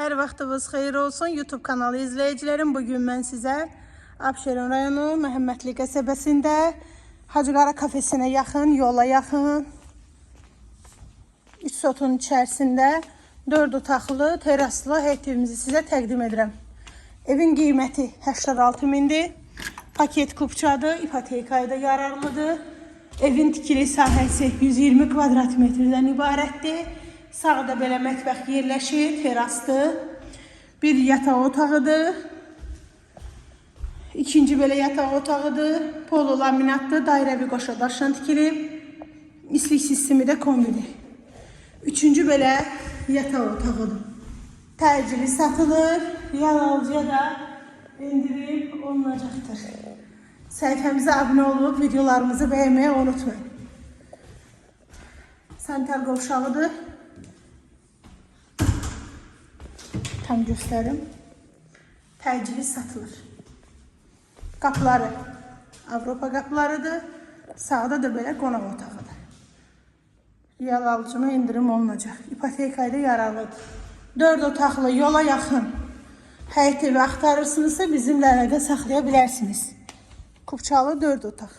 Hər vaxtınız xeyir olsun YouTube kanalı izləyicilərim. Bu gün mən sizə Abşeron rayonu Məhəmmədli qəsəbəsində Hacıqara kafesinə yaxın, yola yaxın üç sotun içərisində 4 otaqlı, teraslı evimizi sizə təqdim edirəm. Evin qiyməti 86 mindir. Paket kupçadır, ipotekaya da yararlıdır. Evin tikili sahəsi 120 kvadrat metrdən ibarətdir. Sağda belə mətbəx yerləşir, terasdır. Bir yataq otağıdır. İkinci belə yataq otağıdır. Polo laminatlı, dairəvi qoşa daşla tikilib. İslik sistemi də kombidir. Üçüncü belə yataq otağıdır. Təcili satılır. Yalancıya da endirib olunacaqdır. Səhifəmizə abunə olub videolarımızı bəyənməyi unutmayın. Sanitar qovşağıdır. Tam göstərim. Təcili satılır. Qapıları Avropa qapılarıdır. Sağda da belə qonaq otağıdır. Yal alıcına indirim olunacaq. İpotekayda yararlıdır. 4 otaqlı yola yaxın həyət evi axtarırsınızsa bizimlə əlaqə saxlaya bilərsiniz. Kupçalı 4 otaq.